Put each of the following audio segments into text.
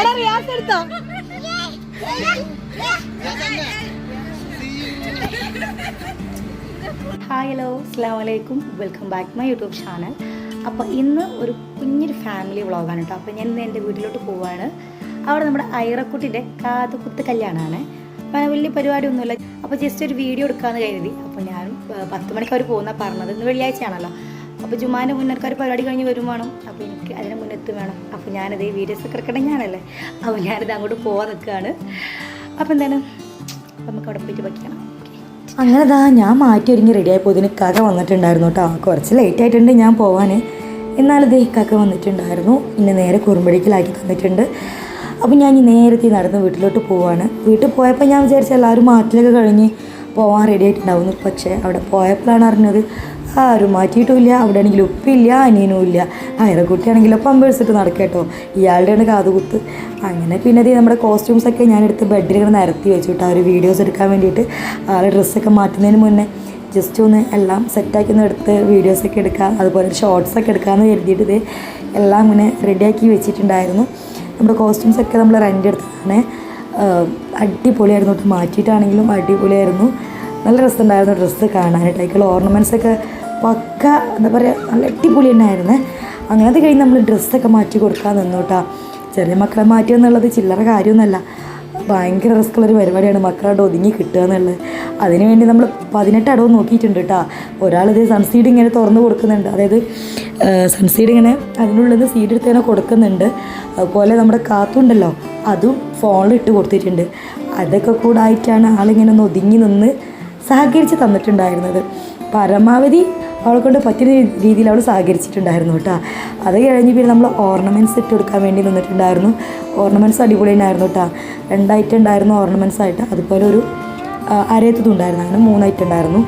എടാ റിയാസ് എടുത്തോ? Hi hello അസ്സാം വലൈക്കും welcome back my YouTube channel അപ്പോൾ ഇന്ന് ഒരു കുഞ്ഞൊരു ഫാമിലി വ്ളോഗാണ് കേട്ടോ അപ്പോൾ ഞാൻ ഇന്ന് എന്റെ വീട്ടിലോട്ട് പോവാണ്. അവിടെ നമ്മുടെ ഐറക്കുട്ടിന്റെ കാതുകുത്ത് കല്യാണമാണ് അപ്പോൾ വലിയ പരിപാടിയൊന്നുമില്ല. അപ്പോൾ ജസ്റ്റ് ഒരു വീഡിയോ എടുക്കാമെന്ന് കരുതി. അപ്പോൾ ഞാൻ പത്ത് മണിക്ക് അവർ പോകുന്ന പറഞ്ഞത് ഇന്ന് വെള്ളിയാഴ്ചയാണല്ലോ. അപ്പോൾ ജുമാന്റെ മുന്നേക്കാർ പരിപാടി കഴിഞ്ഞ് വരും വേണം. അപ്പോൾ എനിക്ക് അതിന് മുന്നത്ത് വേണം. അപ്പോൾ ഞാനത് വീഡിയോസ് ഒക്കെ എടുക്കട്ടെ ഞാനല്ലേ. അപ്പോൾ ഞാനിത് അങ്ങോട്ട് പോകാൻ നിൽക്കുകയാണ് അപ്പോൾ എന്താണ്? നമുക്ക് അവിടെ പോയിട്ട് വയ്ക്കണം അങ്ങനെ ദാ ഞാൻ മാറ്റി ഒരുങ്ങി റെഡി ആയപ്പോൾ ഇതിന് കാക്ക വന്നിട്ടുണ്ടായിരുന്നു കേട്ടോ. കുറച്ച് ലേറ്റ് ആയിട്ടുണ്ട് ഞാൻ പോവാൻ എന്നാലത് കാക്ക വന്നിട്ടുണ്ടായിരുന്നു. പിന്നെ നേരെ കുറുമ്പടിക്കലാക്കി തന്നിട്ടുണ്ട്. അപ്പോൾ ഞാൻ ഈ നേരത്തെ നടന്ന് വീട്ടിലോട്ട് പോവാണ്. വീട്ടിൽ പോയപ്പോൾ ഞാൻ വിചാരിച്ച എല്ലാവരും മാറ്റിലൊക്കെ കഴിഞ്ഞ് പോവാൻ റെഡി ആയിട്ടുണ്ടാവുന്നു. പക്ഷേ അവിടെ പോയപ്പോഴാണ് അറിഞ്ഞത് ആരും മാറ്റിയിട്ടുമില്ല അവിടെ ആണെങ്കിൽ ഉപ്പില്ല അനിയനും ഇല്ല അയറക്കുട്ടിയാണെങ്കിലോ പമ്പേഴ്സ് ഇട്ട് ആണ് ഇയാളുടെയാണ് കാതുകുത്ത്. അങ്ങനെ പിന്നെ ഇത് നമ്മുടെ കോസ്റ്റ്യൂംസ് ഒക്കെ ഞാനെടുത്ത് ബെഡിൽ ഇങ്ങനെ നിരത്തി വെച്ചു കേട്ടോ ഒരു വീഡിയോസ് എടുക്കാൻ വേണ്ടിയിട്ട് ആളെ ഡ്രസ്സൊക്കെ മാറ്റുന്നതിന് മുന്നേ ജസ്റ്റ് ഒന്ന് എല്ലാം സെറ്റാക്കി ഒന്ന് എടുത്ത് വീഡിയോസൊക്കെ എടുക്കാം. അതുപോലെ ഷോർട്സൊക്കെ എടുക്കാമെന്ന് കരുതിയിട്ട് ഇത് എല്ലാം ഇങ്ങനെ റെഡിയാക്കി വെച്ചിട്ടുണ്ടായിരുന്നു. നമ്മുടെ കോസ്റ്റ്യൂംസ് ഒക്കെ നമ്മൾ റെന്റ് എടുത്തതാണ് അടിപൊളിയായിരുന്നു. മാറ്റിയിട്ടാണെങ്കിലും അടിപൊളിയായിരുന്നു. നല്ല രസമുണ്ടായിരുന്നു ഡ്രസ്സ് കാണാനായിട്ട്. അതിലുള്ള ഓർണമെന്റ്സ് ഒക്കെ പക്ക എന്താ പറയുക നല്ല അടിപൊളി തന്നെ അങ്ങനെ അത് കഴിഞ്ഞ് നമ്മൾ ഡ്രസ്സൊക്കെ മാറ്റി കൊടുക്കാൻ നിന്നു കേട്ടോ ചെറിയ മക്കളെ മാറ്റുക എന്നുള്ളത് ചില്ലറ കാര്യമൊന്നുമല്ല. ഭയങ്കര റിസ്ക്കുള്ളൊരു പരിപാടിയാണ് മക്കളവിടെ ഒതുങ്ങി കിട്ടുക എന്നുള്ളത്. അതിനുവേണ്ടി നമ്മൾ പതിനെട്ട് അടവ് നോക്കിയിട്ടുണ്ട് കേട്ടോ ഒരാളിത് സൺസീഡ് ഇങ്ങനെ തുറന്ന് കൊടുക്കുന്നുണ്ട്. അതായത് സൺസീഡ് ഇങ്ങനെ അതിനുള്ളത് സീഡ് എടുത്ത് ഇങ്ങനെ കൊടുക്കുന്നുണ്ട്. അതുപോലെ നമ്മുടെ കാത്തുണ്ടല്ലോ അതും ഫോണിൽ ഇട്ട് കൊടുത്തിട്ടുണ്ട്. അതൊക്കെ കൂടായിട്ടാണ് ആളിങ്ങനെ ഒന്ന് ഒതുങ്ങി നിന്ന് സഹകരിച്ച് തന്നിട്ടുണ്ടായിരുന്നത്. പരമാവധി അവളെ കൊണ്ട് പറ്റുന്ന രീതിയിൽ അവൾ സഹകരിച്ചിട്ടുണ്ടായിരുന്നു കേട്ടോ. അത് കഴിഞ്ഞ് പിന്നെ നമ്മൾ ഓർണമെന്റ്സ് ഇട്ട് കൊടുക്കാൻ വേണ്ടി നിന്നിട്ടുണ്ടായിരുന്നു. ഓർണമെന്റ്സ് അടിപൊളി ഉണ്ടായിരുന്നു കേട്ടോ. രണ്ടായിട്ട് ഉണ്ടായിരുന്നു ഓർണമെന്റ്സ് ആയിട്ട്. അതുപോലെ ഒരു അരയത്തത് ഉണ്ടായിരുന്നു. അങ്ങനെ മൂന്നായിട്ട് ഉണ്ടായിരുന്നു.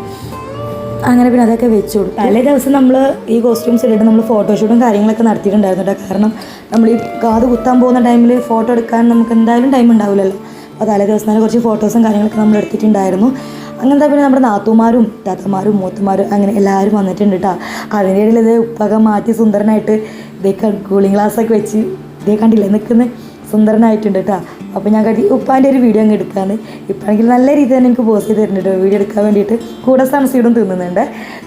അങ്ങനെ പിന്നെ അതൊക്കെ വെച്ചു കൊടുത്തു. പല ദിവസം നമ്മൾ ഈ കോസ്റ്റ്യൂംസ് ഇട്ടിട്ട് നമ്മൾ ഫോട്ടോഷൂട്ടും കാര്യങ്ങളൊക്കെ നടത്തിയിട്ടുണ്ടായിരുന്നു കേട്ടോ. കാരണം നമ്മൾ ഈ കാത് കുത്താൻ പോകുന്ന ടൈമിൽ ഫോട്ടോ എടുക്കാൻ നമുക്ക് എന്തായാലും ടൈം ഉണ്ടാവില്ലല്ലോ. അപ്പോൾ തലേ ദിവസം തന്നെ കുറച്ച് ഫോട്ടോസും കാര്യങ്ങളൊക്കെ നമ്മൾ എടുത്തിട്ടുണ്ടായിരുന്നു. അങ്ങനത്തെ പിന്നെ നമ്മുടെ നാത്തുമാരും താത്തമാരും മൂത്തമാരും അങ്ങനെ എല്ലാവരും വന്നിട്ടുണ്ട് കേട്ടോ അതിന്റെ ഇടയിൽ ഇത് ഉപ്പൊക്കെ മാറ്റി സുന്ദരനായിട്ട് ഇതേ കൂളിംഗ് ഗ്ലാസ് ഒക്കെ വെച്ച് ഇതേ കണ്ടില്ലേ നിൽക്കുന്ന? സുന്ദരനായിട്ടുണ്ട് കേട്ടോ അപ്പോൾ ഞാൻ കരുതി ഉപ്പാന്റെ ഒരു വീഡിയോ അങ്ങ് എടുക്കാന്ന്. ഇപ്പാണെങ്കിൽ നല്ല രീതിയിൽ തന്നെ എനിക്ക് പോസ്റ്റ് ചെയ്ത് തരുന്നുണ്ട് വീഡിയോ എടുക്കാൻ വേണ്ടിയിട്ട് കൂടെ സൺസീഡും തിന്നുന്നുണ്ട്.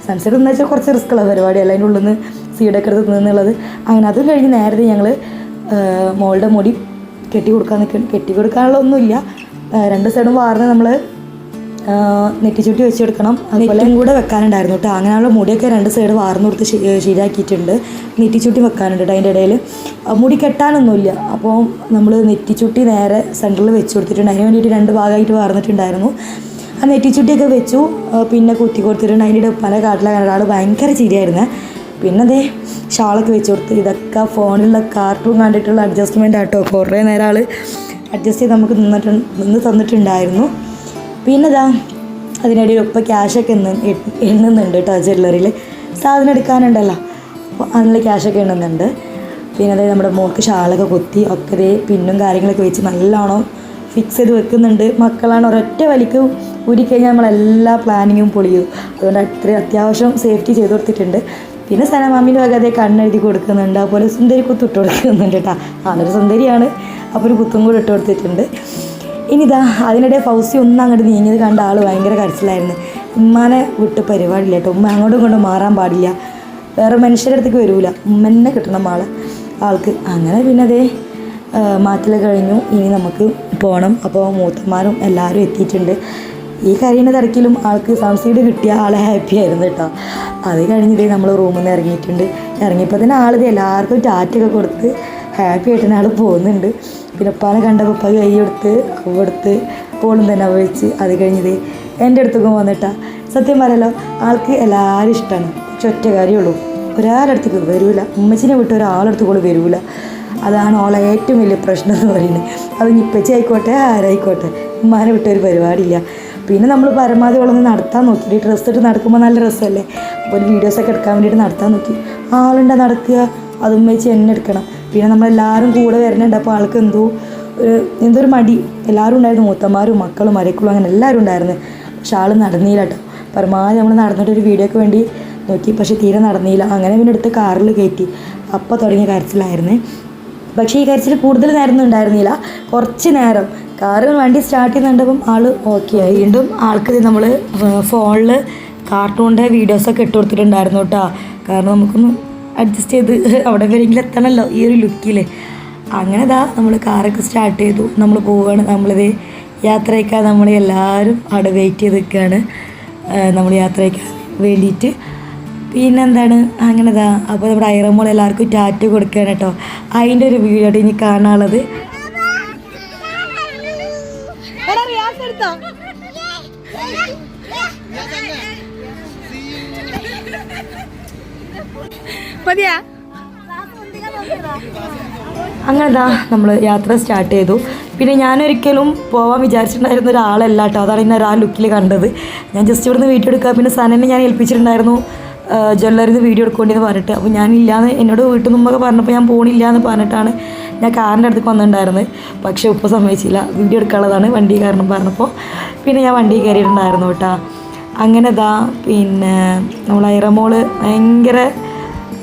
സൺസീഡ് എന്ന് വെച്ചാൽ കുറച്ച് റിസ്ക് ഉള്ള പരിപാടിയല്ല അതിന്റെ ഉള്ളിൽ നിന്ന് സീഡൊക്കെ എടുത്ത് തിന്നുന്നുള്ളത്. അങ്ങനെ അതും കഴിഞ്ഞ് നേരത്തെ ഞങ്ങൾ മോളുടെ മുടി കെട്ടി കൊടുക്കാൻ നിൽക്കുന്നു കെട്ടി കൊടുക്കാനുള്ള ഒന്നുമില്ല. രണ്ട് സൈഡും വാർന്ന് നമ്മൾ നെറ്റിച്ചുട്ടി വെച്ചെടുക്കണം. അതുപോലെ കൂടെ വെക്കാനുണ്ടായിരുന്നു കേട്ടോ അങ്ങനെയുള്ള മുടിയൊക്കെ രണ്ട് സൈഡ് വാർന്നു കൊടുത്ത് ശരി- ശരിയാക്കിയിട്ടുണ്ട് നെറ്റിച്ചുട്ടി വെക്കാനുണ്ട് കേട്ടോ അതിന്റെ ഇടയിൽ മുടി കെട്ടാനൊന്നുമില്ല. അപ്പോൾ നമ്മൾ നെറ്റിച്ചുട്ടി നേരെ സെന്ററിൽ വെച്ച് കൊടുത്തിട്ടുണ്ട്. അതിന് വേണ്ടിയിട്ട് രണ്ട് ഭാഗമായിട്ട് വാർന്നിട്ടുണ്ടായിരുന്നു. ആ നെറ്റിച്ചുട്ടിയൊക്കെ വെച്ചു. പിന്നെ കുത്തി കൊടുത്തിട്ടുണ്ട്. അതിന്റെ പല കാട്ടിലെ ഒരാൾ ഭയങ്കര ചിരിയായിരുന്നു. പിന്നെ അതേ ഷാളൊക്കെ വെച്ച് കൊടുത്ത്. ഇതൊക്കെ ഫോണിലുള്ള കാർട്ടൂൺ കണ്ടിട്ടുള്ള അഡ്ജസ്റ്റ്മെന്റ് ആട്ടോ. കുറേ നേരം ആൾ അഡ്ജസ്റ്റ് ചെയ്ത് നമുക്ക് നിന്നിട്ട് നിന്ന് തന്നിട്ടുണ്ടായിരുന്നു. പിന്നെ ഇതാ അതിനിടയിൽ ഒപ്പം ക്യാഷൊക്കെ എണ്ണ എണ്ണുന്നുണ്ട് കേട്ടോ ജ്വല്ലറിയിൽ സാധനം എടുക്കാനുണ്ടല്ലോ. അപ്പോൾ അതിനുള്ള ക്യാഷൊക്കെ എണ്ണുന്നുണ്ട്. പിന്നെ അതായത് നമ്മുടെ മോൾക്ക് ഷാളൊക്കെ കൊത്തി ഒക്കെ ഇതേ പിന്നും കാര്യങ്ങളൊക്കെ വെച്ച് നല്ലോണം ഫിക്സ് ചെയ്ത് വെക്കുന്നുണ്ട്. മക്കളാണ് ഒരൊറ്റ വലിക്ക് ഉരുക്കഴിഞ്ഞാൽ നമ്മളെല്ലാ പ്ലാനിങ്ങും പൊളിയും. അതുകൊണ്ട് അത്രയും അത്യാവശ്യം സേഫ്റ്റി ചെയ്ത് കൊടുത്തിട്ടുണ്ട്. പിന്നെ സനമാമിന്റെ വക അതേ കണ്ണെഴുതി കൊടുക്കുന്നുണ്ട്. അതുപോലെ സുന്ദരി കുത്ത് ഇട്ട് കൊടുക്കുന്നുണ്ട് കേട്ടോ. അതൊരു സുന്ദരിയാണ്. അപ്പോൾ ഒരു കുത്തും കൂടെ ഇട്ട് കൊടുത്തിട്ടുണ്ട്. ഇനിതാ അതിനിടെ ഫൗസി ഒന്നും അങ്ങോട്ട് നീങ്ങിയത് കണ്ട ആൾ ഭയങ്കര കരച്ചിലായിരുന്നു. ഉമ്മാനെ വിട്ട് പരിപാടിയില്ല കേട്ടോ. ഉമ്മ അങ്ങോട്ടും കൊണ്ട് മാറാൻ പാടില്ല. വേറെ മനുഷ്യരുടെ അടുത്തേക്ക് വരൂല. ഉമ്മന്നെ കിട്ടണം ആൾ ആൾക്ക്. അങ്ങനെ പിന്നെ അതേ മാറ്റിൽ കഴിഞ്ഞു. ഇനി നമുക്ക് പോകണം അപ്പോൾ മൂത്തന്മാരും എല്ലാവരും എത്തിയിട്ടുണ്ട്. ഈ കരയുന്ന തിരക്കിലും ആൾക്ക് സൺസീഡ് കിട്ടിയ ആളെ ഹാപ്പി ആയിരുന്നു കേട്ടോ. അത് കഴിഞ്ഞിട്ട് നമ്മൾ റൂമിൽ നിന്ന് ഇറങ്ങിയിട്ടുണ്ട്. ഇറങ്ങിയപ്പോൾ തന്നെ ആളിത് എല്ലാവർക്കും ടാറ്റൊക്കെ കൊടുത്ത് ഹാപ്പി ആയിട്ട് ആൾ പോകുന്നുണ്ട്. പിന്നെ ഉപ്പാനെ കണ്ട ഉപ്പ കൈ കൊടുത്ത് കൊടുത്ത് പോളും തന്നെ വെച്ച് അത് കഴിഞ്ഞത് എന്റെ അടുത്തേക്കും വന്നിട്ടാ സത്യം പറയാലോ ആൾക്ക് എല്ലാവരും ഇഷ്ടമാണ് പക്ഷെ ഒറ്റ കാര്യമുള്ളൂ ഒരാളടുത്തേക്ക് വരൂല. ഉമ്മച്ചിനെ വിട്ട് ഒരാളടുത്ത് കൂടെ വരൂല. അതാണ് ഓളെ ഏറ്റവും വലിയ പ്രശ്നം എന്ന് പറയുന്നത്. അത് ഇപ്പച്ചി ആയിക്കോട്ടെ ആരായിക്കോട്ടെ. ഉമ്മാനെ വിട്ടൊരു പരിപാടിയില്ല. പിന്നെ നമ്മൾ പരമാവധി ഓളൊന്ന് നടത്താൻ നോക്കി. ഡ്രസ്സ് ഇട്ട് നടക്കുമ്പോൾ നല്ല രസമല്ലേ? അപ്പോൾ ഒരു വീഡിയോസൊക്കെ എടുക്കാൻ വേണ്ടിയിട്ട് നടത്താൻ നോക്കി. ആളുണ്ട നടക്കുക അതും വെച്ച് എന്നെ എടുക്കണം. പിന്നെ നമ്മളെല്ലാവരും കൂടെ വരുന്നുണ്ട് അപ്പോൾ ആൾക്ക് എന്തോ ഒരു എന്തോ ഒരു മടി. എല്ലാവരും ഉണ്ടായിരുന്നു. മൂത്തന്മാരും മക്കളും മരക്കുകളും അങ്ങനെ എല്ലാവരും ഉണ്ടായിരുന്നു. പക്ഷെ ആൾ നടന്നില്ല കേട്ടോ. പരമാവധി നമ്മൾ നടന്നിട്ടൊരു വീഡിയോക്ക് വേണ്ടി നോക്കി. പക്ഷേ തീരെ നടന്നില്ല. അങ്ങനെ പിന്നെ എടുത്ത് കാറിൽ കയറ്റി. അപ്പോൾ തുടങ്ങിയ കരച്ചിലായിരുന്നേ പക്ഷേ ഈ കരച്ചിൽ കൂടുതൽ നേരമൊന്നും ഉണ്ടായിരുന്നില്ല. കുറച്ച് നേരം. കാറ് വണ്ടി സ്റ്റാർട്ട് ചെയ്യുന്നുണ്ടപ്പം ആൾ ഓക്കെ ആയി. വീണ്ടും ആൾക്ക് നമ്മൾ ഫോണിൽ കാർട്ടൂണിന്റെ വീഡിയോസൊക്കെ ഇട്ട് കൊടുത്തിട്ടുണ്ടായിരുന്നു കേട്ടോ കാരണം നമുക്കൊന്ന് അഡ്ജസ്റ്റ് ചെയ്ത് അവിടെ വരെയെങ്കിലും എത്തണമല്ലോ ഈ ഒരു ലുക്കിൽ അങ്ങനെ ഇതാ നമ്മൾ കാറൊക്കെ സ്റ്റാർട്ട് ചെയ്തു. നമ്മൾ പോവുകയാണ് നമ്മളിത് യാത്രയ്ക്കാൻ നമ്മൾ എല്ലാവരും അവിടെ വെയിറ്റ് ചെയ്ത് നിൽക്കുകയാണ് നമ്മൾ യാത്രയ്ക്കാൻ വേണ്ടിയിട്ട് പിന്നെന്താണ്? അങ്ങനെ ദാ അപ്പോൾ നമ്മുടെ ഐറമോൾ എല്ലാവർക്കും ടാറ്റ കൊടുക്കുകയാണ് കേട്ടോ. അതിന്റെ ഒരു വീഡിയോ ഇനി കാണാനുള്ളത്. മതിയാ? അങ്ങനെ ദാ നമ്മൾ യാത്ര സ്റ്റാർട്ട് ചെയ്തു. പിന്നെ ഞാനൊരിക്കലും പോകാൻ വിചാരിച്ചിട്ടുണ്ടായിരുന്ന ഒരാളല്ല കേട്ടോ. അതാണ് ഇന്ന് ആ ലുക്കിൽ കണ്ടത്. ഞാൻ ജസ്റ്റ് ഇവിടുന്ന് എടുക്കുക പിന്നെ സനനെ ഞാൻ ഏൽപ്പിച്ചിട്ടുണ്ടായിരുന്നു. ജ്വല്ലറിന്ന് വീഡിയോ എടുക്കേണ്ടിയെന്ന് പറഞ്ഞിട്ട്. അപ്പോൾ ഞാനില്ലാന്ന് എന്നോട് വീട്ടിൽ നിന്നൊക്കെ പറഞ്ഞപ്പോൾ ഞാൻ പോണില്ല എന്ന് പറഞ്ഞിട്ടാണ് ഞാൻ കാറിന്റെ അടുത്തേക്ക് വന്നിട്ടുണ്ടായിരുന്നത്. പക്ഷേ ഉപ്പ സമ്മതിച്ചില്ല. വീഡിയോ എടുക്കാനുള്ളതാണ് വണ്ടി കാരണം പറഞ്ഞപ്പോൾ. പിന്നെ ഞാൻ വണ്ടി കയറിയിട്ടുണ്ടായിരുന്നു കേട്ടോ. അങ്ങനെ ഇതാ പിന്നെ നമ്മൾ ഐറമോൾ ഭയങ്കര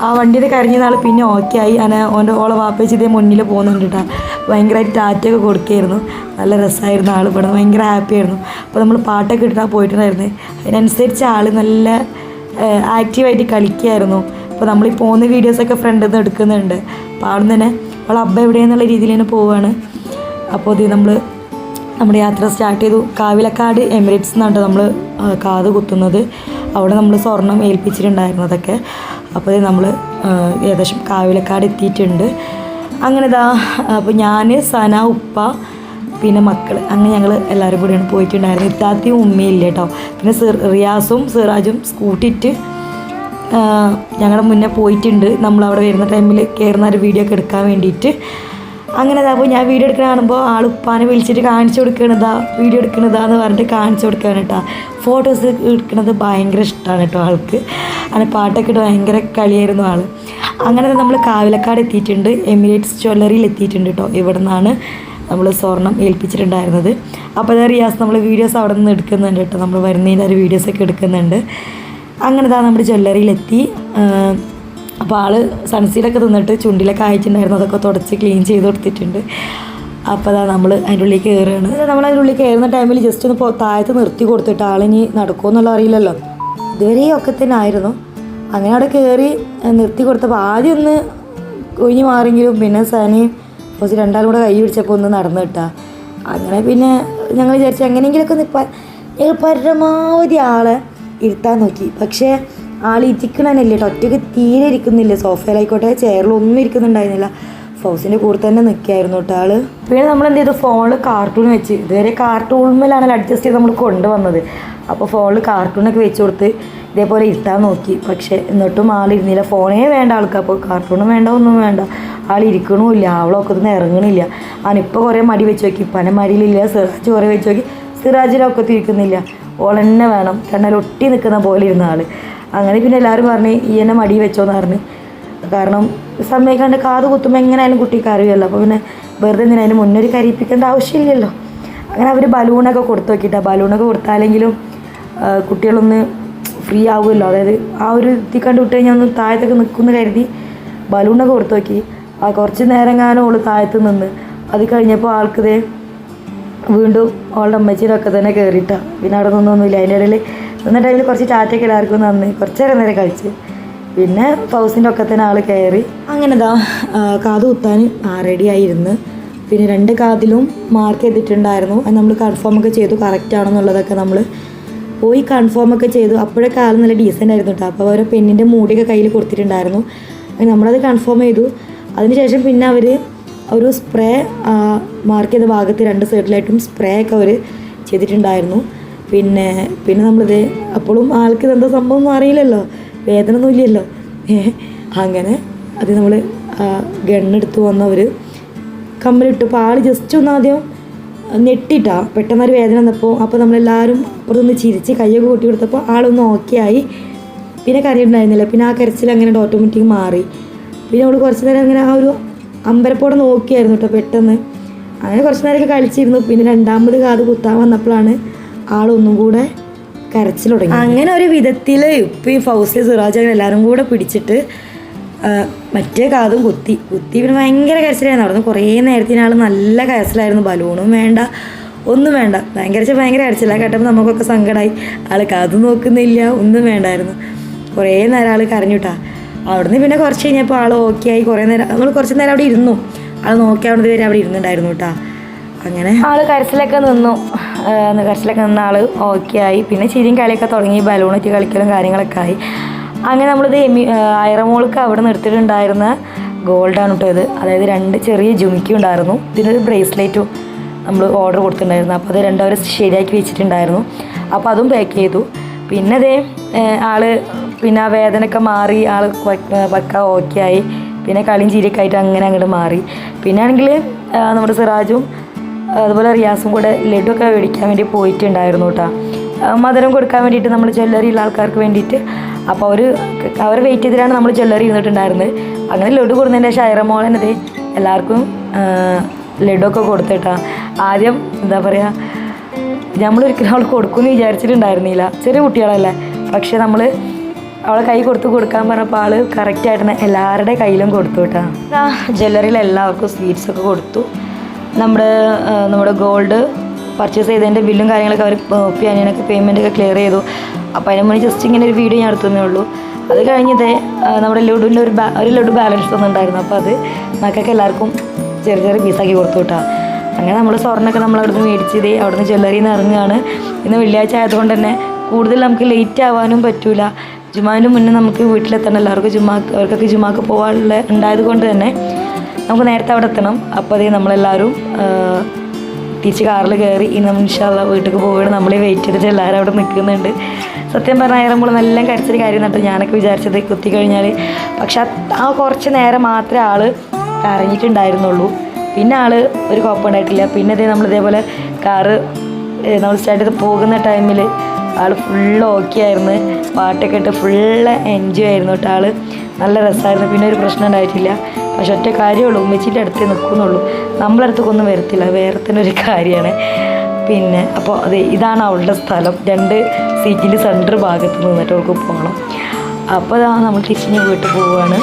ആ വണ്ടിയിൽ കരഞ്ഞ നാൾ പിന്നെ ഓക്കെ ആയി. അങ്ങനെ ഓന്റെ ഓളെ വാപ്പേച്ച് ഇതേ മുന്നിൽ പോകുന്നുണ്ട് കേട്ടോ. ഭയങ്കരമായിട്ട് ടാറ്റയൊക്കെ കൊടുക്കുകയായിരുന്നു. നല്ല രസമായിരുന്നു ആൾ ഇവിടെ. ഭയങ്കര ഹാപ്പിയായിരുന്നു അപ്പോൾ നമ്മൾ പാട്ടൊക്കെ ഇട്ടിട്ടാണ് പോയിട്ടുണ്ടായിരുന്നത്. അതിനനുസരിച്ച് ആൾ നല്ല ആക്റ്റീവായിട്ട് കളിക്കുകയായിരുന്നു അപ്പോൾ നമ്മൾ ഈ പോകുന്ന വീഡിയോസൊക്കെ ഫ്രണ്ടിൽ നിന്ന് എടുക്കുന്നുണ്ട്. അപ്പോൾ അവിടെ നിന്ന് തന്നെ അവൾ അബ്ബ എവിടെയെന്നുള്ള രീതിയിൽ തന്നെ പോവുകയാണ് അപ്പോൾ ഇത് നമ്മൾ നമ്മുടെ യാത്ര സ്റ്റാർട്ട് ചെയ്തു. കാവിലക്കാട് എമിറേറ്റ്സ് എന്നാണ് നമ്മൾ കാത് കുത്തുന്നത്. അവിടെ നമ്മൾ സ്വർണം ഏൽപ്പിച്ചിട്ടുണ്ടായിരുന്നതൊക്കെ അപ്പോൾ നമ്മൾ ഏകദേശം കാവിലക്കാട് എത്തിയിട്ടുണ്ട്. അങ്ങനെ ഇതാ അപ്പോൾ ഞാൻ സന ഉപ്പ പിന്നെ മക്കൾ അങ്ങനെ ഞങ്ങൾ എല്ലാവരും കൂടിയാണ് പോയിട്ടുണ്ടായിരുന്നത് ഇത്താത്തിയും ഉമ്മയും ഇല്ല കേട്ടോ. പിന്നെ റിയാസും സിറാജും സ്കൂട്ടിയിട്ട് ഞങ്ങളുടെ മുന്നേ പോയിട്ടുണ്ട്. നമ്മൾ അവിടെ വരുന്ന ടൈമിൽ കയറുന്ന ഒരു വീഡിയോ ഒക്കെ എടുക്കാൻ വേണ്ടിയിട്ട്. അങ്ങനെ അപ്പോൾ ഞാൻ വീഡിയോ എടുക്കണ കാണുമ്പോൾ ആൾ ഉപ്പാനെ വിളിച്ചിട്ട് കാണിച്ചു കൊടുക്കണതാ വീഡിയോ എടുക്കണതാന്ന് പറഞ്ഞിട്ട് കാണിച്ചു കൊടുക്കാണ് കേട്ടോ. ഫോട്ടോസ് എടുക്കുന്നത് ഭയങ്കര ഇഷ്ടമാണ് കേട്ടോ ആൾക്ക്. അങ്ങനെ പാട്ടൊക്കെ ഇട്ട് ഭയങ്കര കളിയായിരുന്നു ആൾ അങ്ങനെ നമ്മൾ കാവിലക്കാട് എത്തിയിട്ടുണ്ട്. എമിറേറ്റ്സ് ജ്വല്ലറിയിൽ എത്തിയിട്ടുണ്ട് കേട്ടോ. ഇവിടെ നിന്നാണ് നമ്മൾ സ്വർണം ഏൽപ്പിച്ചിട്ടുണ്ടായിരുന്നത്. അപ്പോൾ അതേ റിയാസ് നമ്മൾ വീഡിയോസ് അവിടെ നിന്ന് എടുക്കുന്നുണ്ട് കേട്ടോ. നമ്മൾ വരുന്നതിന്റെ ഒരു വീഡിയോസൊക്കെ എടുക്കുന്നുണ്ട്. അങ്ങനെ ഇതാ നമ്മുടെ ജ്വല്ലറിയിലെത്തി അപ്പോൾ ആൾ സൺസീഡൊക്കെ തിന്നിട്ട് ചുണ്ടിലൊക്കെ അയച്ചിട്ടുണ്ടായിരുന്നു അതൊക്കെ തുടച്ച് ക്ലീൻ ചെയ്ത് കൊടുത്തിട്ടുണ്ട്. അപ്പോൾ അതാ നമ്മൾ അതിന്റെ ഉള്ളിൽ കയറുകയാണ്. നമ്മൾ അതിന്റെ ഉള്ളിൽ കയറുന്ന ടൈമിൽ ജസ്റ്റ് ഒന്ന് താഴത്ത് നിർത്തി കൊടുത്തിട്ട് ആളിനി നടക്കുമോ എന്നുള്ള അറിയില്ലല്ലോ. ഇതുവരെ ഒക്കെ തന്നെ ആയിരുന്നു അങ്ങനെ അവിടെ കയറി നിർത്തി കൊടുത്തപ്പോൾ ആദ്യം ഒന്ന് കുഞ്ഞു മാറിയെങ്കിലും പിന്നെ സനയും കുറച്ച് രണ്ടാളും കൂടെ കൈ പിടിച്ചപ്പോൾ ഒന്ന് നടന്നു കിട്ടുക അങ്ങനെ പിന്നെ ഞങ്ങൾ വിചാരിച്ചു എങ്ങനെയെങ്കിലുമൊക്കെ നിൽപ്പാൻ ഞങ്ങൾ പരമാവധി ആളെ ഇരുത്താൻ നോക്കി. പക്ഷേ ആൾ ഇരിക്കണതല്ലേ കേട്ടോ ഒറ്റയ്ക്ക് തീരെ ഇരിക്കുന്നില്ല. സോഫയിലായിക്കോട്ടെ ചെയറിലൊന്നും ഇരിക്കുന്നുണ്ടായിരുന്നില്ല. ഫൗസിന്റെ കൂടെ തന്നെ നിൽക്കുകയായിരുന്നു കേട്ടോ ആൾ. പിന്നെ നമ്മൾ എന്ത് ചെയ്തു? ഫോണിൽ കാർട്ടൂൺ വെച്ച്. ഇതുവരെ കാർട്ടൂണിലാണല്ലോ അഡ്ജസ്റ്റ് ചെയ്ത് നമ്മൾ കൊണ്ടുവന്നത്. അപ്പോൾ ഫോണിൽ കാർട്ടൂണൊക്കെ വെച്ച് കൊടുത്ത് ഇതേപോലെ ഇരുത്താൻ നോക്കി. പക്ഷേ എന്നിട്ടും ആളിരുന്നില്ല ഫോണേ വേണ്ട ആൾക്ക്. അപ്പോൾ കാർട്ടൂണും വേണ്ട ഒന്നും വേണ്ട. ആളിരിക്കണമില്ല അവളൊക്കെ ഒന്നും ഇറങ്ങണില്ല. അവനിപ്പോൾ കുറേ മടി വെച്ച് നോക്കി. പന മടിയിലില്ല. സിറാജ് കുറേ വെച്ച് നോക്കി. സിറാജിലൊക്കെ തിരിക്കുന്നില്ല ഓളെന്നെ വേണം. കണ്ണാൽ ഒട്ടി നിൽക്കുന്ന പോലെ ഇരുന്ന ആൾ അങ്ങനെ പിന്നെ എല്ലാവരും പറഞ്ഞ് ഈ എന്നെ മടി വെച്ചോന്ന് പറഞ്ഞ്. കാരണം സമയക്കാണ്ട് കാത് കുത്തുമ്പോൾ എങ്ങനെയായാലും കുട്ടിക്ക് അറിയുമല്ലോ അപ്പോൾ പിന്നെ വെറുതെ എന്തിനാ അതിന് മുന്നൊരു കരിപ്പിക്കേണ്ട ആവശ്യമില്ലല്ലോ. അങ്ങനെ അവർ ബലൂണൊക്കെ കൊടുത്തു നോക്കിയിട്ടാണ് ബലൂണൊക്കെ കൊടുത്താലെങ്കിലും കുട്ടികളൊന്ന് ഫ്രീ ആവുമല്ലോ. അതായത് ആ ഒരു ഇതിൽ കണ്ട് വിട്ട് കഴിഞ്ഞാൽ ഒന്ന് താഴത്തൊക്കെ നിൽക്കുമെന്ന് കരുതി ബലൂണൊക്കെ കൊടുത്തു നോക്കി. ആ കുറച്ച് നേരം കാണും ഓൾ താഴത്ത് നിന്ന്. അത് കഴിഞ്ഞപ്പോൾ ആൾക്കിതേ വീണ്ടും അവളുടെ അമ്മച്ചിയിലൊക്കെ തന്നെ കയറിയിട്ടാണ് പിന്നെ അവിടെ നിന്നൊന്നുമില്ല. അതിന്റെ ഇടയിൽ നിന്ന ടൈമിൽ കുറച്ച് ചാറ്റയൊക്കെ എല്ലാവർക്കും നന്ദി കുറച്ചേരം നേരം കഴിച്ച്. പിന്നെ ഫൗസിന്റെ തന്നെ ആൾ കയറി അങ്ങനെ ആ, കാത് കുത്താൻ റെഡി ആയിരുന്നു. പിന്നെ രണ്ട് കാതിലും മാർക്ക് ചെയ്തിട്ടുണ്ടായിരുന്നു. അത് നമ്മൾ കൺഫേം ഒക്കെ ചെയ്തു കറക്റ്റ് ആണെന്നുള്ളതൊക്കെ നമ്മൾ പോയി കൺഫേം ഒക്കെ ചെയ്തു. അപ്പോഴേ ആൾ നല്ല ഡീസന്റ് ആയിരുന്നു കേട്ടോ അപ്പോൾ ഓരോ പെണ്ണിന്റെ മൂടിയൊക്കെ കയ്യിൽ കൊടുത്തിട്ടുണ്ടായിരുന്നു. നമ്മളത് കൺഫേം ചെയ്തു. അതിനുശേഷം പിന്നെ അവർ ഒരു സ്പ്രേ മാർക്ക് ചെയ്ത ഭാഗത്ത് രണ്ട് സൈഡിലായിട്ടും സ്പ്രേ ഒക്കെ അവർ ചെയ്തിട്ടുണ്ടായിരുന്നു. പിന്നെ പിന്നെ നമ്മളിത് അപ്പോഴും ആൾക്ക് എന്താ സംഭവം അറിയില്ലല്ലോ. വേദന ഒന്നുമില്ലല്ലോ അങ്ങനെ അത് നമ്മൾ ഗണ്ണെടുത്ത് വന്നവർ കമ്മലിട്ട് ആൾ ജസ്റ്റ് ഒന്ന് ആദ്യം ഞെട്ടിട്ടാ. പെട്ടെന്നൊരു വേദന വന്നപ്പോൾ അപ്പോൾ നമ്മളെല്ലാവരും അപ്പുറത്തൊന്ന് ചിരിച്ച് കയ്യൊക്കെ കൂട്ടി കൊടുത്തപ്പോൾ ആളൊന്ന് ഓക്കെ ആയി. പിന്നെ കരയുണ്ടായിരുന്നില്ല. പിന്നെ ആ കരച്ചിൽ അങ്ങനെ ഓട്ടോമാറ്റിക് മാറി. പിന്നെ നമ്മൾ കുറച്ച് നേരം അങ്ങനെ ആ ഒരു അമ്പരപ്പോടെ നോക്കിയായിരുന്നു കേട്ടോ പെട്ടെന്ന്. അങ്ങനെ കുറച്ച് നേരമൊക്കെ കളിച്ചിരുന്നു. പിന്നെ രണ്ടാമത് കാത് കുത്താൻ വന്നപ്പോഴാണ് ആളൊന്നും കൂടെ കരച്ചിൽ തുടങ്ങി. അങ്ങനെ ഒരു വിധത്തിൽ ഇപ്പം ഈ ഫൗസി സിറാജ് അങ്ങനെ എല്ലാവരും കൂടെ പിടിച്ചിട്ട് മറ്റേ കാതും കുത്തി. കുത്തി പിന്നെ ഭയങ്കര കരച്ചിലായിരുന്നു. അവിടെ നിന്ന് കുറേ നേരത്തിന് ആൾ നല്ല കരച്ചിലായിരുന്നു. ബലൂണും വേണ്ട ഒന്നും വേണ്ട. ഭയങ്കര ഭയങ്കര കരച്ചില്ല കേട്ടപ്പോൾ നമുക്കൊക്കെ സങ്കടമായി ആൾ കാത് നോക്കുന്നില്ല ഒന്നും വേണ്ടായിരുന്നു. കുറേ നേരം ആൾ കരഞ്ഞുട്ടാ അവിടുന്ന് പിന്നെ കുറച്ച് കഴിഞ്ഞപ്പോൾ ആൾ ഓക്കെ ആയി. കുറേ നേരം നമ്മൾ കുറച്ച് നേരം അവിടെ ഇരുന്നു. ആൾ നോക്കി അവിടുന്ന് വരെ അവിടെ ഇരുന്നുണ്ടായിരുന്നു കേട്ടാ അങ്ങനെ. ആൾ കരച്ചിലൊക്കെ നിന്നു. കരച്ചിലൊക്കെ നിന്ന ആൾ ഓക്കെ ആയി. പിന്നെ ചിരിയും കളിയൊക്കെ തുടങ്ങി. ബലൂണൊക്കെ കളിക്കലും കാര്യങ്ങളൊക്കെ ആയി. അങ്ങനെ നമ്മളിത് എമി അയറമോൾക്ക് അവിടെ നിർത്തിയിട്ടുണ്ടായിരുന്ന ഗോൾഡാണ് കേട്ടോ ഇത്. അതായത് രണ്ട് ചെറിയ ജുമിക്കും ഉണ്ടായിരുന്നു. ഇതിനൊരു ബ്രേസ്ലെറ്റും നമ്മൾ ഓർഡർ കൊടുത്തിട്ടുണ്ടായിരുന്നു. അപ്പോൾ അത് രണ്ടവരെ ശരിയാക്കി വെച്ചിട്ടുണ്ടായിരുന്നു. അപ്പോൾ അതും പാക്ക് ചെയ്തു. പിന്നെ അതേ ആൾ പിന്നെ ആ വേദനയൊക്കെ മാറി. ആൾ പക്ക ഓക്കെ ആയി. പിന്നെ കളിയും ചിരിയൊക്കെ ആയിട്ട് അങ്ങനെ അങ്ങോട്ട് മാറി. പിന്നെ ആണെങ്കിൽ നമ്മുടെ സിറാജും അതുപോലെ റിയാസും കൂടെ ലഡു ഒക്കെ മേടിക്കാൻ വേണ്ടി പോയിട്ടുണ്ടായിരുന്നു കേട്ടോ മധുരം കൊടുക്കാൻ വേണ്ടിയിട്ട് നമ്മൾ ജ്വല്ലറി ഉള്ള ആൾക്കാർക്ക് വേണ്ടിയിട്ട്. അപ്പോൾ അവർ അവർ വെയിറ്റ് ചെയ്തിട്ടാണ് നമ്മൾ ജ്വല്ലറി ഇരുന്നിട്ടുണ്ടായിരുന്നത്. അങ്ങനെ ലഡു കൊടുത്തതിന്റെ ശേഷം ഐറമോളനത് എല്ലാവർക്കും ലഡുവൊക്കെ കൊടുത്തിട്ടാ ആദ്യം എന്താ പറയുക നമ്മളൊരിക്കലും അവൾ കൊടുക്കുമെന്ന് വിചാരിച്ചിട്ടുണ്ടായിരുന്നില്ല. ചെറിയ കുട്ടികളല്ലേ. പക്ഷേ നമ്മൾ അവളെ കൈ കൊടുത്ത് കൊടുക്കാൻ പറഞ്ഞപ്പോൾ ആൾ കറക്റ്റായിട്ട് എല്ലാവരുടെ കയ്യിലും കൊടുത്തു കേട്ടോ ജ്വല്ലറിയിൽ എല്ലാവർക്കും സ്വീറ്റ്സൊക്കെ കൊടുത്തു. നമ്മുടെ നമ്മുടെ ഗോൾഡ് പർച്ചേസ് ചെയ്തതിന്റെ ബില്ലും കാര്യങ്ങളൊക്കെ അവർ പിയാനിനൊക്കെ പേയ്മെന്റൊക്കെ ക്ലിയർ ചെയ്തു. അപ്പോൾ അതിന് മുന്നേ ജസ്റ്റ് ഇങ്ങനെ ഒരു വീഡിയോ ഞാൻ എടുത്തുന്നേ ഉള്ളൂ. അത് കഴിഞ്ഞതേ നമ്മുടെ ലുഡുവിന്റെ ഒരു ബാ ഒരു ലുഡു ബാലൻസ് ഒന്നുണ്ടായിരുന്നു അപ്പോൾ അത് മക്കൾക്ക് എല്ലാവർക്കും ചെറിയ ചെറിയ പീസാക്കി കൊടുത്തു കിട്ടാം. അങ്ങനെ നമ്മൾ സ്വർണമൊക്കെ നമ്മൾ അവിടുന്ന് മേടിച്ചത് അവിടുന്ന് ജ്വല്ലറിയിൽ നിന്ന് ഇറങ്ങുകയാണ്. ഇന്ന് വെള്ളിയാഴ്ച ആയതുകൊണ്ട് തന്നെ കൂടുതൽ നമുക്ക് ലേറ്റ് ആവാനും പറ്റൂല. ജുമാവിന്റെ മുന്നേ നമുക്ക് വീട്ടിലെത്തണം. എല്ലാവർക്കും ജുമാക്ക് അവർക്കൊക്കെ ജുമാക്ക് പോകാനുള്ള ഉണ്ടായത് കൊണ്ട് തന്നെ നമുക്ക് നേരത്തെ അവിടെ എത്തണം. അപ്പോൾ അതേ നമ്മളെല്ലാവരും തിരിച്ച് കാറിൽ കയറി ഇനി നമ്മൾ ഇൻഷാല്ല വീട്ടിലേക്ക് പോവുകയാണ്. നമ്മളെ വെയിറ്റ് ചെയ്തിട്ട് എല്ലാവരും അവിടെ നിൽക്കുന്നുണ്ട്. സത്യം പറഞ്ഞാൽ നമ്മൾ നല്ല കരച്ചൊരു കാര്യം നട്ടു ഞാനൊക്കെ വിചാരിച്ചത് കുത്തി കഴിഞ്ഞാൽ പക്ഷെ ആ- കുറച്ച് നേരം മാത്രമേ ആൾ കരഞ്ഞിട്ടുണ്ടായിരുന്നുള്ളൂ പിന്നെ ആൾ ഒരു കുഴപ്പമുണ്ടായിട്ടില്ല. പിന്നെ ഇതേ നമ്മൾ ഇതേപോലെ കാറ് നമ്മൾ സ്റ്റാർട്ട് ചെയ്ത് പോകുന്ന ടൈമിൽ ആൾ ഫുള്ള് ഓക്കെ ആയിരുന്നു. പാട്ടൊക്കെ ഇട്ട് ഫുള്ള് എൻജോയ് ആയിരുന്നു കേട്ടോ ആൾ. നല്ല രസമായിരുന്നു പിന്നെ ഒരു പ്രശ്നം ഉണ്ടായിട്ടില്ല. പക്ഷെ ഒറ്റ കാര്യമുള്ളൂ ഉമ്മച്ചിന്റെ അടുത്തേ നിൽക്കുന്നുള്ളൂ നമ്മളടുത്തേക്കൊന്നും വരത്തില്ല. വേറെ തന്നെ ഒരു കാര്യമാണ് പിന്നെ അപ്പോൾ അതെ ഇതാണ് അവളുടെ സ്ഥലം. രണ്ട് സീറ്റിന്റെ സെന്റർ ഭാഗത്ത് നിന്നിട്ട് അവൾക്ക് പോകണം അപ്പോൾ നമ്മൾ തിരിഞ്ഞ് വീട്ടിൽ പോവുകയാണ്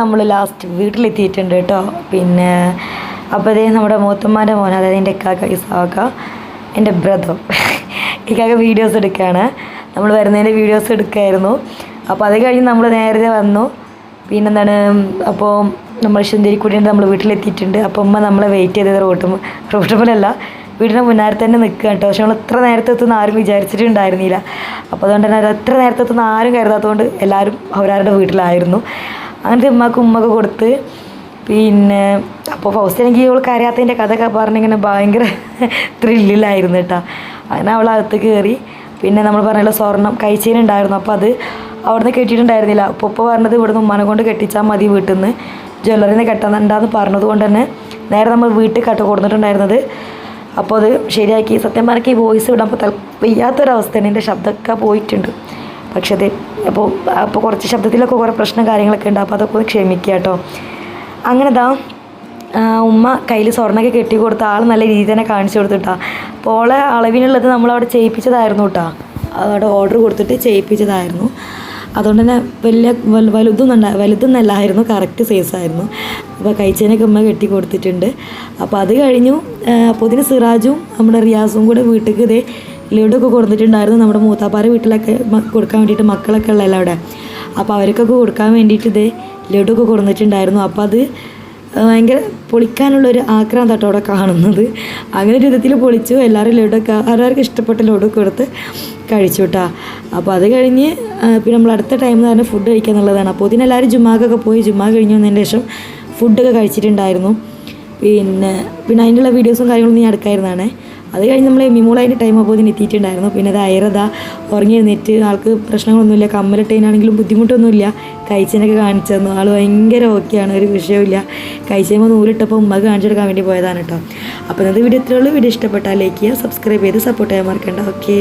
നമ്മൾ ലാസ്റ്റ് വീട്ടിലെത്തിയിട്ടുണ്ട് കേട്ടോ. പിന്നെ അപ്പോൾ അതേ നമ്മുടെ മൂത്തമ്മാന്റെ മോൻ അതായത് എന്റെ ഇക്കാക്ക ഇസാക്ക എന്റെ ബ്രദർ ഇക്കാക്ക വീഡിയോസ് എടുക്കുകയാണ് നമ്മൾ വരുന്നതിന്റെ വീഡിയോസ് എടുക്കുമായിരുന്നു അപ്പോൾ അത് കഴിഞ്ഞ് നമ്മൾ നേരത്തെ വന്നു. പിന്നെന്താണ് അപ്പോൾ നമ്മൾ ശുന്തിരിക്കുടിയുണ്ട് നമ്മൾ വീട്ടിലെത്തിയിട്ടുണ്ട്. അപ്പോൾ ഉമ്മ നമ്മളെ വെയിറ്റ് ചെയ്തത് റോട്ടും റോട്ടുമ്പോഴല്ല വീടിന് മുന്നാരെ തന്നെ നിൽക്കുക കേട്ടോ. പക്ഷെ നമ്മൾ ഇത്ര നേരത്തെ എത്തുന്ന ആരും വിചാരിച്ചിട്ടുണ്ടായിരുന്നില്ല. അപ്പോൾ അതുകൊണ്ട് തന്നെ എത്ര നേരത്തെ എത്തുന്ന ആരും കരുതാത്തതുകൊണ്ട് എല്ലാവരും അവരവരുടെ വീട്ടിലായിരുന്നു. അങ്ങനത്തെ ഉമ്മക്ക് ഉമ്മക്ക് കൊടുത്ത്. പിന്നെ അപ്പോൾ ഫസ്റ്റ് എനിക്ക് ഇവൾ കരയാത്തതിന്റെ കഥയൊക്കെ പറഞ്ഞിങ്ങനെ ഭയങ്കര ത്രില്ലിലായിരുന്നു കേട്ടോ. അങ്ങനെ അവൾ അകത്ത് കയറി പിന്നെ നമ്മൾ പറഞ്ഞല്ലോ സ്വർണം കഴിച്ചതിനുണ്ടായിരുന്നു. അപ്പോൾ അത് അവിടുന്ന് കെട്ടിയിട്ടുണ്ടായിരുന്നില്ല. അപ്പോൾ ഇപ്പോൾ പറഞ്ഞത് ഇവിടുന്ന് ഉമ്മാനെ കൊണ്ട് കെട്ടിച്ചാൽ മതി വീട്ടിൽ നിന്ന് ജ്വല്ലറിയിൽ നിന്ന് കെട്ടാന്നുണ്ടാന്ന് പറഞ്ഞത് കൊണ്ട് തന്നെ നേരെ നമ്മൾ വീട്ടിൽ കട്ട് കൊടുത്തിട്ടുണ്ടായിരുന്നത്. അപ്പോൾ അത് ശരിയാക്കി. സത്യം പറഞ്ഞാൽ ഈ വോയിസ് വിടാൻ തൽ വയ്യാത്തൊരവസ്ഥയാണ്. എന്റെ ശബ്ദമൊക്കെ പോയിട്ടുണ്ട്. പക്ഷേ അത് അപ്പോൾ അപ്പോൾ കുറച്ച് ശബ്ദത്തിലൊക്കെ കുറേ പ്രശ്നം കാര്യങ്ങളൊക്കെ ഉണ്ട്. അപ്പോൾ അതൊക്കെ ഒന്ന് ക്ഷമിക്കുക കേട്ടോ. അങ്ങനെ ദാ ഉമ്മ കയ്യിൽ സ്വർണമൊക്കെ കെട്ടി കൊടുത്ത ആൾ നല്ല രീതിയിൽ തന്നെ കാണിച്ചു കൊടുത്തിട്ടാ അപ്പോൾ ഓളെ അളവിനുള്ളത് നമ്മളവിടെ ചെയ്യിപ്പിച്ചതായിരുന്നു കേട്ടോ അവിടെ ഓർഡർ കൊടുത്തിട്ട് ചെയ്യിപ്പിച്ചതായിരുന്നു. അതുകൊണ്ട് തന്നെ വലിയ വൽ- വലുതൊന്നും വലുതൊന്നല്ലായിരുന്നു കറക്റ്റ് സൈസായിരുന്നു അപ്പോൾ കഴിച്ചതിനൊക്കെ ഉമ്മ കെട്ടി കൊടുത്തിട്ടുണ്ട്. അപ്പോൾ അത് കഴിഞ്ഞു. അപ്പോൾ ഇതിന് സിറാജും നമ്മുടെ റിയാസും കൂടെ വീട്ടിലേക്ക് ഇതേ ലഡു ഒക്കെ കൊടുത്തിട്ടുണ്ടായിരുന്നു നമ്മുടെ മൂത്താപ്പാറ വീട്ടിലൊക്കെ കൊടുക്കാൻ വേണ്ടിയിട്ട് മക്കളൊക്കെ ഉള്ളതല്ല അവിടെ. അപ്പോൾ അവർക്കൊക്കെ കൊടുക്കാൻ വേണ്ടിയിട്ട് ഇത് ലഡു ഒക്കെ കൊടുത്തിട്ടുണ്ടായിരുന്നു. അപ്പോൾ അത് ഭയങ്കര പൊളിക്കാനുള്ളൊരു ആഗ്രഹം അവിടെ കാണുന്നത്. അങ്ങനെ ഒരു വിധത്തിൽ പൊളിച്ചു. എല്ലാവരും ലഡുവൊക്കെ ആരാർക്കും ഇഷ്ടപ്പെട്ട ലഡു കൊടുത്ത് കഴിച്ചു കേട്ടോ അപ്പോൾ അത് കഴിഞ്ഞ് പിന്നെ നമ്മൾ അടുത്ത ടൈം പറഞ്ഞാൽ ഫുഡ് കഴിക്കുക എന്നുള്ളതാണ്. അപ്പോൾ ഇതിന് എല്ലാവരും ജുമാക്കൊക്കെ പോയി. ജുമാ കഴിഞ്ഞു വന്നതിന് ശേഷം ഫുഡൊക്കെ കഴിച്ചിട്ടുണ്ടായിരുന്നു. പിന്നെ പിന്നെ അതിനുള്ള വീഡിയോസും കാര്യങ്ങളും ഞാൻ എടുക്കായിരുന്നതാണ് അത് കഴിഞ്ഞ് നമ്മൾ മിമോളതിന്റെ ടൈം അപ്പോൾ ഇതിന് എത്തിയിട്ടുണ്ടായിരുന്നു. പിന്നെ അത് അയറത ഉറങ്ങി എഴുന്നേറ്റ് ആൾക്ക് പ്രശ്നങ്ങളൊന്നുമില്ല കമ്മലിട്ടതിനാണെങ്കിലും ബുദ്ധിമുട്ടൊന്നുമില്ല. കഴിച്ചതിനൊക്കെ കാണിച്ചു തന്നു. ആൾ ഭയങ്കര ഓക്കെയാണ് ഒരു വിഷയമില്ല കഴിച്ചുമ്പോൾ നൂലിട്ടപ്പോൾ ഉമ്മക്ക് കാണിച്ചെടുക്കാൻ വേണ്ടി പോയതാണ് കേട്ടോ അപ്പോൾ ഇന്നത്തെ വീഡിയോ ഇത്രയുള്ളൂ വീഡിയോ ഇഷ്ടപ്പെട്ടാൽ ലൈക്ക് ചെയ്യുക സബ്സ്ക്രൈബ് ചെയ്ത് സപ്പോർട്ട് ചെയ്യാൻ മറക്കണ്ട. ഓക്കെ